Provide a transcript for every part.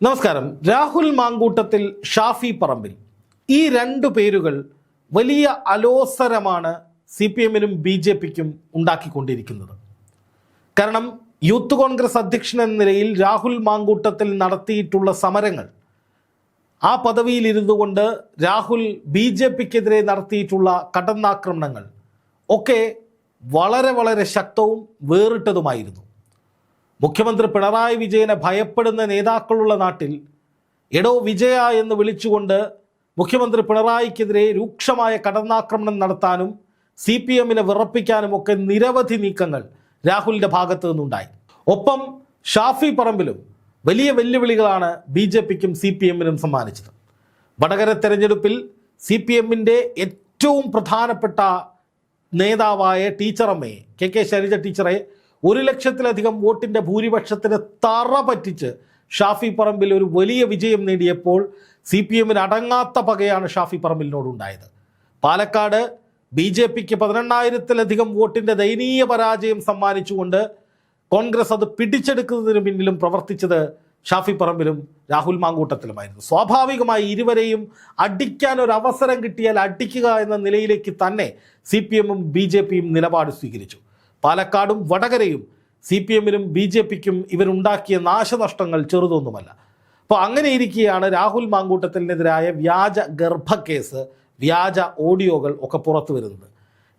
നമസ്കാരം. രാഹുൽ മാങ്കൂട്ടത്തിൽ ഷാഫി പറമ്പിൽ. ഈ രണ്ടു പേരുകൾ വലിയ അലോസരമാണ് സി പി എമ്മിനും ബി ജെ പിക്കും ഉണ്ടാക്കിക്കൊണ്ടിരിക്കുന്നത്. കാരണം യൂത്ത് കോൺഗ്രസ് അധ്യക്ഷൻ എന്ന നിലയിൽ രാഹുൽ മാങ്കൂട്ടത്തിൽ നടത്തിയിട്ടുള്ള സമരങ്ങൾ ആ പദവിയിൽ ഇരുന്നു കൊണ്ട് രാഹുൽ ബി ജെ പിക്കെതിരെ നടത്തിയിട്ടുള്ള കടന്നാക്രമണങ്ങൾ ഒക്കെ വളരെ വളരെ ശക്തവും വേറിട്ടതുമായിരുന്നു. മുഖ്യമന്ത്രി പിണറായി വിജയനെ ഭയപ്പെടുന്ന നേതാക്കളുള്ള നാട്ടിൽ എടോ വിജയ എന്ന് വിളിച്ചുകൊണ്ട് മുഖ്യമന്ത്രി പിണറായിക്കെതിരെ രൂക്ഷമായ കടന്നാക്രമണം നടത്താനും സി പി എമ്മിനെ വിറപ്പിക്കാനും ഒക്കെ നിരവധി നീക്കങ്ങൾ രാഹുലിന്റെ ഭാഗത്തു നിന്നുണ്ടായി. ഒപ്പം ഷാഫി പറമ്പിലും വലിയ വെല്ലുവിളികളാണ് ബി ജെ പിക്കും സി പി എമ്മിനും സമ്മാനിച്ചത്. വടകര തെരഞ്ഞെടുപ്പിൽ സി പി എമ്മിന്റെ ഏറ്റവും പ്രധാനപ്പെട്ട നേതാവായ ടീച്ചറമ്മയെ കെ കെ ശൈലജ ടീച്ചറെ ഒരു ലക്ഷത്തിലധികം വോട്ടിന്റെ ഭൂരിപക്ഷത്തിന് തറ പറ്റിച്ച് ഷാഫി പറമ്പിൽ ഒരു വലിയ വിജയം നേടിയപ്പോൾ സി പി എമ്മിന് അടങ്ങാത്ത പകയാണ് ഷാഫി പറമ്പിലിനോടുണ്ടായത്. പാലക്കാട് ബി ജെ പിക്ക് പതിനെണ്ണായിരത്തിലധികം വോട്ടിന്റെ ദയനീയ പരാജയം സമ്മാനിച്ചുകൊണ്ട് കോൺഗ്രസ് അത് പിടിച്ചെടുക്കുന്നതിന് പിന്നിലും പ്രവർത്തിച്ചത് ഷാഫി പറമ്പിലും രാഹുൽ മാങ്കൂട്ടത്തിലുമായിരുന്നു. സ്വാഭാവികമായി ഇരുവരെയും അടിക്കാൻ ഒരു അവസരം കിട്ടിയാൽ അടിക്കുക എന്ന നിലയിലേക്ക് തന്നെ സി പി എമ്മും ബി ജെ പിയും നിലപാട് സ്വീകരിച്ചു. പാലക്കാടും വടകരയും സി പി എമ്മിനും ബി ജെ പിക്കും ഇവരുണ്ടാക്കിയ നാശനഷ്ടങ്ങൾ ചെറുതൊന്നുമല്ല. അപ്പോൾ അങ്ങനെ ഇരിക്കുകയാണ് രാഹുൽ മാങ്കൂട്ടത്തിനെതിരായ വ്യാജ ഗർഭക്കേസ് വ്യാജ ഓഡിയോകൾ ഒക്കെ പുറത്തു വരുന്നത്.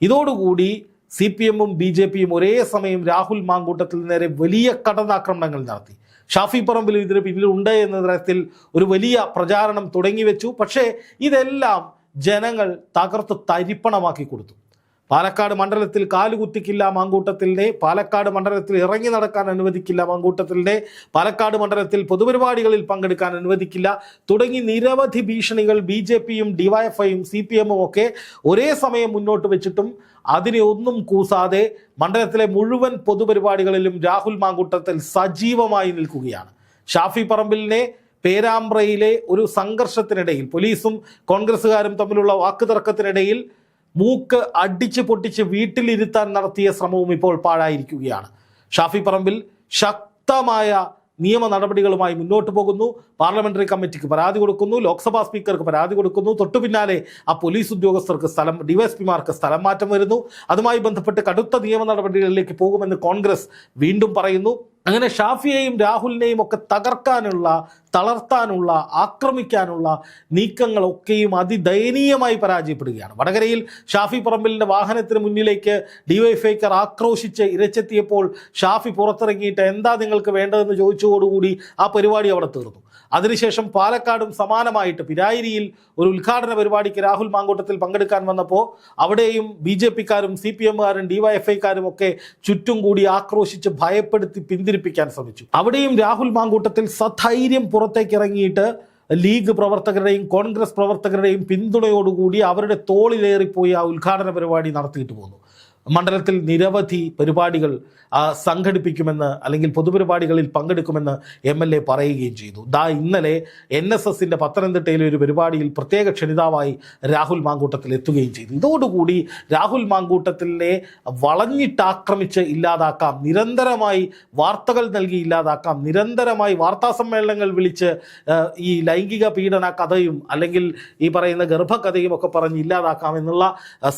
ഇതോടുകൂടി സി പി എമ്മും ബി ജെ പിയും ഒരേ സമയം രാഹുൽ മാങ്കൂട്ടത്തിൽ നേരെ വലിയ കടന്നാക്രമണങ്ങൾ നടത്തി. ഷാഫി പറമ്പിൽ ഇതിന് പിന്നിലുണ്ട് എന്ന തരത്തിൽ ഒരു വലിയ പ്രചാരണം തുടങ്ങി വെച്ചു. പക്ഷേ ഇതെല്ലാം ജനങ്ങൾ തകർത്ത് തരിപ്പണമാക്കി കൊടുത്തു. പാലക്കാട് മണ്ഡലത്തിൽ കാലുകുത്തിക്കില്ല മാങ്കൂട്ടത്തിന്റെ പാലക്കാട് മണ്ഡലത്തിൽ ഇറങ്ങി നടക്കാൻ അനുവദിക്കില്ല മാങ്കൂട്ടത്തിന്റെ പാലക്കാട് മണ്ഡലത്തിൽ പൊതുപരിപാടികളിൽ പങ്കെടുക്കാൻ അനുവദിക്കില്ല. തുടങ്ങി നിരവധി ഭീഷണികൾ ബി ജെ പിയും ഡിവൈഎഫ്ഐയും സി പി എമ്മും ഒക്കെ ഒരേ സമയം മുന്നോട്ട് വെച്ചിട്ടും അതിനെ ഒന്നും കൂസാതെ മണ്ഡലത്തിലെ മുഴുവൻ പൊതുപരിപാടികളിലും രാഹുൽ മാങ്കൂട്ടത്തിൽ സജീവമായി നിൽക്കുകയാണ്. ഷാഫി പറമ്പിലിനെ പേരാമ്പ്രയിലെ ഒരു സംഘർഷത്തിനിടയിൽ പോലീസും കോൺഗ്രസ്സുകാരും തമ്മിലുള്ള വാക്കുതർക്കത്തിനിടയിൽ മൂക്ക് അടിച്ച് പൊട്ടിച്ച് വീട്ടിലിരുത്താൻ നടത്തിയ ശ്രമവും ഇപ്പോൾ പാഴായിരിക്കുകയാണ്. ഷാഫി പറമ്പിൽ ശക്തമായ നിയമ നടപടികളുമായി മുന്നോട്ട് പോകുന്നു. പാർലമെന്ററി കമ്മിറ്റിക്ക് പരാതി കൊടുക്കുന്നു. ലോക്സഭാ സ്പീക്കർക്ക് പരാതി കൊടുക്കുന്നു. തൊട്ടു പിന്നാലെ ആ പോലീസ് ഉദ്യോഗസ്ഥർക്ക് സ്ഥലം ഡിവൈഎസ്പിമാർക്ക് സ്ഥലം മാറ്റം വരുന്നു. അതുമായി ബന്ധപ്പെട്ട് കടുത്ത നിയമ നടപടികളിലേക്ക് പോകുമെന്ന് കോൺഗ്രസ് വീണ്ടും പറയുന്നു. അങ്ങനെ ഷാഫിയെയും രാഹുലിനെയും ഒക്കെ തകർക്കാനുള്ള തളർത്താനുള്ള ആക്രമിക്കാനുള്ള നീക്കങ്ങളൊക്കെയും അതിദയനീയമായി പരാജയപ്പെടുകയാണ്. വടകരയിൽ ഷാഫി പറമ്പിലിന്റെ വാഹനത്തിന് മുന്നിലേക്ക് ഡിവൈഫൈക്കർ ആക്രോശിച്ച് ഇരച്ചെത്തിയപ്പോൾ ഷാഫി പുറത്തിറങ്ങിയിട്ട് എന്താ നിങ്ങൾക്ക് വേണ്ടതെന്ന് ചോദിച്ചതോടുകൂടി ആ പരിപാടി അവിടെ തീർന്നു. അതിനുശേഷം പാലക്കാടും സമാനമായിട്ട് പിരായിരിയിൽ ഒരു ഉദ്ഘാടന പരിപാടിക്ക് രാഹുൽ മാങ്കൂട്ടത്തിൽ പങ്കെടുക്കാൻ വന്നപ്പോൾ അവിടെയും ബി ജെ പിക്കാരും സി പി എമ്മുകാരും ഡിവൈഎഫ്ഐക്കാരും ഒക്കെ ചുറ്റും കൂടി ആക്രോശിച്ച് ഭയപ്പെടുത്തി പിന്തിരിപ്പിക്കാൻ ശ്രമിച്ചു. അവിടെയും രാഹുൽ മാങ്കൂട്ടത്തിൽ സധൈര്യം പുറത്തേക്ക് ഇറങ്ങിയിട്ട് ലീഗ് പ്രവർത്തകരുടെയും കോൺഗ്രസ് പ്രവർത്തകരുടെയും പിന്തുണയോടുകൂടി അവരുടെ തോളിലേറിപ്പോയി ആ ഉദ്ഘാടന പരിപാടി നടത്തിയിട്ട് പോന്നു. മണ്ഡലത്തിൽ നിരവധി പരിപാടികൾ സംഘടിപ്പിക്കുമെന്ന് അല്ലെങ്കിൽ പൊതുപരിപാടികളിൽ പങ്കെടുക്കുമെന്ന് എം എൽ എ പറയുകയും ചെയ്തു. ദാ ഇന്നലെ എൻ എസ് എസിന്റെ പത്തനംതിട്ടയിലെ ഒരു പരിപാടിയിൽ പ്രത്യേക ക്ഷണിതാവായി രാഹുൽ മാങ്കൂട്ടത്തിൽ എത്തുകയും ചെയ്തു. ഇതോടുകൂടി രാഹുൽ മാങ്കൂട്ടത്തിനെ വളഞ്ഞിട്ടാക്രമിച്ച് ഇല്ലാതാക്കാം നിരന്തരമായി വാർത്തകൾ നൽകി ഇല്ലാതാക്കാം നിരന്തരമായി വാർത്താ സമ്മേളനങ്ങൾ വിളിച്ച് ഈ ലൈംഗിക പീഡന കഥയും അല്ലെങ്കിൽ ഈ പറയുന്ന ഗർഭകഥയും ഒക്കെ പറഞ്ഞ് ഇല്ലാതാക്കാം എന്നുള്ള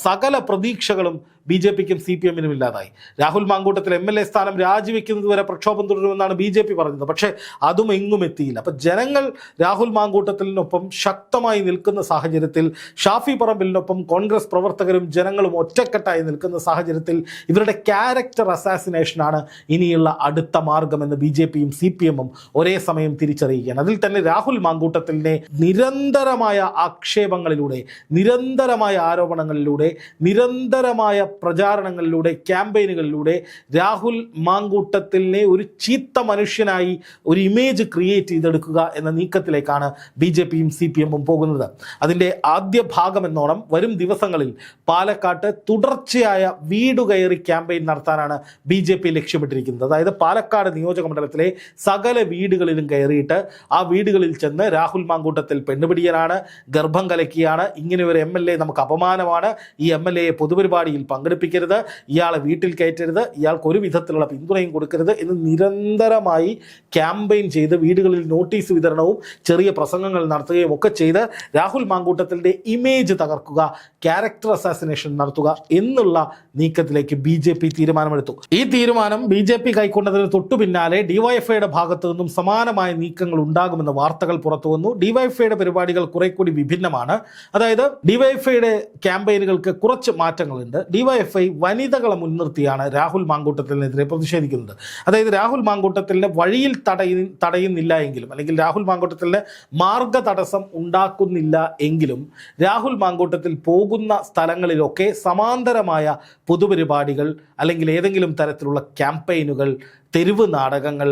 സകല പ്രതീക്ഷകളും ബി ജെ പിക്കും സി പി എമ്മിനും ഇല്ലാതായി. Rahul Mamkootathil M L A സ്ഥാനം രാജിവെക്കുന്നത് വരെ പ്രക്ഷോഭം തുടരുമെന്നാണ് ബി ജെ പി പറഞ്ഞത് പക്ഷേ അതും എങ്ങും എത്തിയില്ല. അപ്പം ജനങ്ങൾ രാഹുൽ മാങ്കൂട്ടത്തിനൊപ്പം ശക്തമായി നിൽക്കുന്ന സാഹചര്യത്തിൽ ഷാഫി പറമ്പിലിനൊപ്പം കോൺഗ്രസ് പ്രവർത്തകരും ജനങ്ങളും ഒറ്റക്കെട്ടായി നിൽക്കുന്ന സാഹചര്യത്തിൽ ഇവരുടെ ക്യാരക്ടർ അസാസിനേഷനാണ് ഇനിയുള്ള അടുത്ത മാർഗമെന്ന് ബി ജെ പിയും സി പി എമ്മും ഒരേ സമയം തിരിച്ചറിയുകയാണ്. അതിൽ തന്നെ രാഹുൽ മാങ്കൂട്ടത്തിലിനെ നിരന്തരമായ ആക്ഷേപങ്ങളിലൂടെ നിരന്തരമായ ആരോപണങ്ങളിലൂടെ നിരന്തരമായ പ്രചാരണങ്ങളിലൂടെ ക്യാമ്പയിനുകളിലൂടെ രാഹുൽ മാങ്കൂട്ടത്തിനെ ഒരു ചീത്ത മനുഷ്യനായി ഒരു ഇമേജ് ക്രിയേറ്റ് ചെയ്തെടുക്കുക എന്ന നീക്കത്തിലേക്കാണ് ബി ജെ പിയും സി പി എമ്മും പോകുന്നത്. അതിന്റെ ആദ്യ ഭാഗം എന്നോണം വരും ദിവസങ്ങളിൽ പാലക്കാട്ട് തുടർച്ചയായ വീട് കയറി ക്യാമ്പയിൻ നടത്താനാണ് ബി ജെ പി ലക്ഷ്യമിട്ടിരിക്കുന്നത്. അതായത് പാലക്കാട് നിയോജക മണ്ഡലത്തിലെ സകല വീടുകളിലും കയറിയിട്ട് ആ വീടുകളിൽ ചെന്ന് രാഹുൽ മാങ്കൂട്ടത്തിൽ പെണ്ണുപിടിയനാണ് ഗർഭം കലക്കിയാണ് ഇങ്ങനെ ഒരു എം എൽ എ നമുക്ക് അപമാനമാണ്. ഈ എം എൽ എയെ പൊതുപരിപാടിയിൽ പങ്കെടുപ്പിക്കരുത് ഇയാളെ വീട്ടിൽ കയറ്റരുത് ഇയാൾക്ക് ഒരു വിധത്തിലുള്ള പിന്തുണയും കൊടുക്കരുത് എന്ന് നിരന്തരമായി ക്യാമ്പയിൻ ചെയ്ത് വീടുകളിൽ നോട്ടീസ് വിതരണവും ചെറിയ പ്രസംഗങ്ങൾ നടത്തുകയും ഒക്കെ ചെയ്ത് രാഹുൽ മാങ്കൂട്ടത്തിന്റെ ഇമേജ് തകർക്കുക ക്യാരക്ടർ അസാസിനേഷൻ നടത്തുക എന്നുള്ള നീക്കത്തിലേക്ക് ബി ജെ പി തീരുമാനമെടുത്തു. ഈ തീരുമാനം ബി ജെ പി കൈക്കൊണ്ടതിന് തൊട്ടു പിന്നാലെ ഡിവൈഎഫ്ഐയുടെ ഭാഗത്തു നിന്നും സമാനമായ നീക്കങ്ങൾ ഉണ്ടാകുമെന്ന വാർത്തകൾ പുറത്തു വന്നു. ഡിവൈഎഫ്ഐയുടെ പരിപാടികൾ കുറെ കൂടി വിഭിന്നമാണ്. അതായത് ഡിവൈഎഫ്ഐയുടെ ക്യാമ്പയിനുകൾക്ക് കുറച്ച് മാറ്റങ്ങളുണ്ട്. ഡിവൈഎഫ്ഐ വനിതകളെ മുൻനിർത്തിയാണ് രാഹുൽ മാങ്കൂട്ടത്തിനെതിരെ പ്രതിഷേധിക്കുന്നത്. അതായത് രാഹുൽ മാങ്കൂട്ടത്തിലിനെ വഴിയിൽ തടയ തടയുന്നില്ല എങ്കിലും അല്ലെങ്കിൽ രാഹുൽ മാങ്കൂട്ടത്തിലെ മാർഗ തടസ്സം ഉണ്ടാക്കുന്നില്ല എങ്കിലും രാഹുൽ മാങ്കൂട്ടത്തിൽ പോകുന്ന സ്ഥലങ്ങളിലൊക്കെ സമാന്തരമായ പൊതുപരിപാടികൾ അല്ലെങ്കിൽ ഏതെങ്കിലും തരത്തിലുള്ള ക്യാമ്പയിനുകൾ തെരുവ് നാടകങ്ങൾ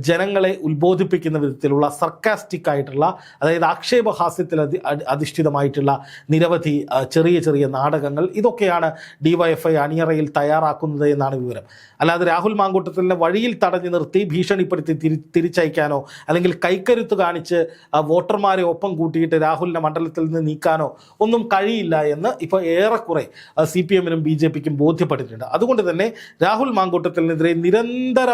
ജനങ്ങളെ ഉത്ബോധിപ്പിക്കുന്ന വിധത്തിലുള്ള സർക്കാസ്റ്റിക് ആയിട്ടുള്ള അതായത് ആക്ഷേപഹാസ്യത്തിൽ അധി അധി- അധിഷ്ഠിതമായിട്ടുള്ള നിരവധി ചെറിയ ചെറിയ നാടകങ്ങൾ ഇതൊക്കെയാണ് ഡിവൈഎഫ്ഐ അണിയറയിൽ തയ്യാറാക്കുന്നത് എന്നാണ് വിവരം. അല്ലാതെ രാഹുൽ മാങ്കൂട്ടത്തിന്റെ വഴിയിൽ തടഞ്ഞു നിർത്തി ഭീഷണിപ്പെടുത്തി തിരി തിരിച്ചയക്കാനോ അല്ലെങ്കിൽ കൈക്കരുത്ത് കാണിച്ച് വോട്ടർമാരെ ഒപ്പം കൂട്ടിയിട്ട് രാഹുലിനെ മണ്ഡലത്തിൽ നിന്ന് നീക്കാനോ ഒന്നും കഴിയില്ല എന്ന് ഇപ്പോൾ ഏറെക്കുറെ സി പി എമ്മിനും ബി ജെ പിക്കും ബോധ്യപ്പെട്ടിട്ടുണ്ട്. അതുകൊണ്ട് തന്നെ രാഹുൽ മാങ്കൂട്ടത്തിനെതിരെ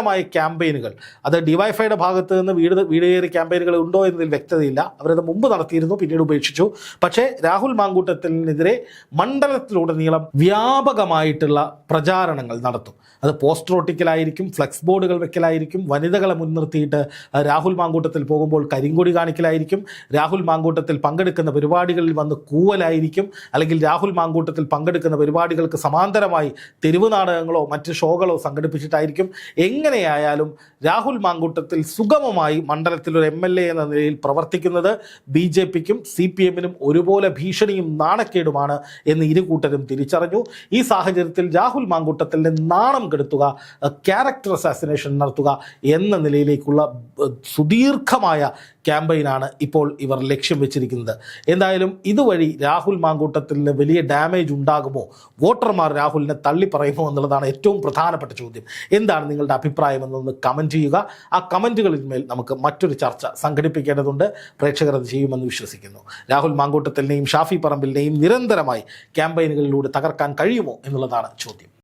നിരന്തരമായ ക്യാമ്പയിനുകൾ. അത് ഡിവൈഫൈയുടെ ഭാഗത്ത് നിന്ന് വീട് വീട് കയറി ക്യാമ്പയിനുകൾ ഉണ്ടോ എന്നതിൽ വ്യക്തതയില്ല. അവരത് മുമ്പ് നടത്തിയിരുന്നു പിന്നീട് ഉപേക്ഷിച്ചു. പക്ഷേ രാഹുൽ മാങ്കൂട്ടത്തിനെതിരെ മണ്ഡലത്തിലുടനീളം വ്യാപകമായിട്ടുള്ള പ്രചാരണങ്ങൾ നടത്തും. അത് പോസ്റ്റർ ഒട്ടിക്കലായിരിക്കും ഫ്ലെക്സ് ബോർഡുകൾ വെക്കലായിരിക്കും വനിതകളെ മുൻനിർത്തിയിട്ട് രാഹുൽ മാങ്കൂട്ടത്തിൽ പോകുമ്പോൾ കരിങ്കൊടി കാണിക്കലായിരിക്കും. രാഹുൽ മാങ്കൂട്ടത്തിൽ പങ്കെടുക്കുന്ന പരിപാടികളിൽ വന്ന് കൂവലായിരിക്കും. അല്ലെങ്കിൽ രാഹുൽ മാങ്കൂട്ടത്തിൽ പങ്കെടുക്കുന്ന പരിപാടികൾക്ക് സമാന്തരമായി തെരുവ് നാടകങ്ങളോ മറ്റ് ഷോകളോ സംഘടിപ്പിച്ചിട്ടായിരിക്കും. എങ്ങനെയായാലും രാഹുൽ മാങ്കൂട്ടത്തിൽ സുഗമമായി മണ്ഡലത്തിൽ ഒരു എം എൽ എ എന്ന നിലയിൽ പ്രവർത്തിക്കുന്നത് ബി ജെ പിക്കും സി പി എമ്മിനും ഒരുപോലെ ഭീഷണിയും നാണക്കേടുമാണ് എന്ന് ഇരു കൂട്ടരും തിരിച്ചറിഞ്ഞു. ഈ സാഹചര്യത്തിൽ രാഹുൽ മാങ്കൂട്ടത്തിന്റെ നാണം കെടുത്തുക ക്യാരക്ടർ അസാസിനേഷൻ നടത്തുക എന്ന നിലയിലേക്കുള്ള സുദീർഘമായ ക്യാമ്പയിനാണ് ഇപ്പോൾ ഇവർ ലക്ഷ്യം വെച്ചിരിക്കുന്നത്. എന്തായാലും ഇതുവഴി രാഹുൽ മാങ്കൂട്ടത്തിന് വലിയ ഡാമേജ് ഉണ്ടാകുമോ? വോട്ടർമാർ രാഹുലിനെ തള്ളി പറയുമോ എന്നുള്ളതാണ് ഏറ്റവും പ്രധാനപ്പെട്ട ചോദ്യം. എന്താണ് നിങ്ങളുടെ അഭിപ്രായം എന്നൊന്ന് കമന്റ് ചെയ്യുക. ആ കമന്റുകളിൽ മേൽ നമുക്ക് മറ്റൊരു ചർച്ച സംഘടിപ്പിക്കേണ്ടതുണ്ട്. പ്രേക്ഷകർ അത് ചെയ്യുമെന്ന് വിശ്വസിക്കുന്നു. രാഹുൽ മാങ്കൂട്ടത്തിലിനെയും ഷാഫി പറമ്പിലിനെയും നിരന്തരമായി ക്യാമ്പയിനുകളിലൂടെ തകർക്കാൻ കഴിയുമോ എന്നുള്ളതാണ് ചോദ്യം.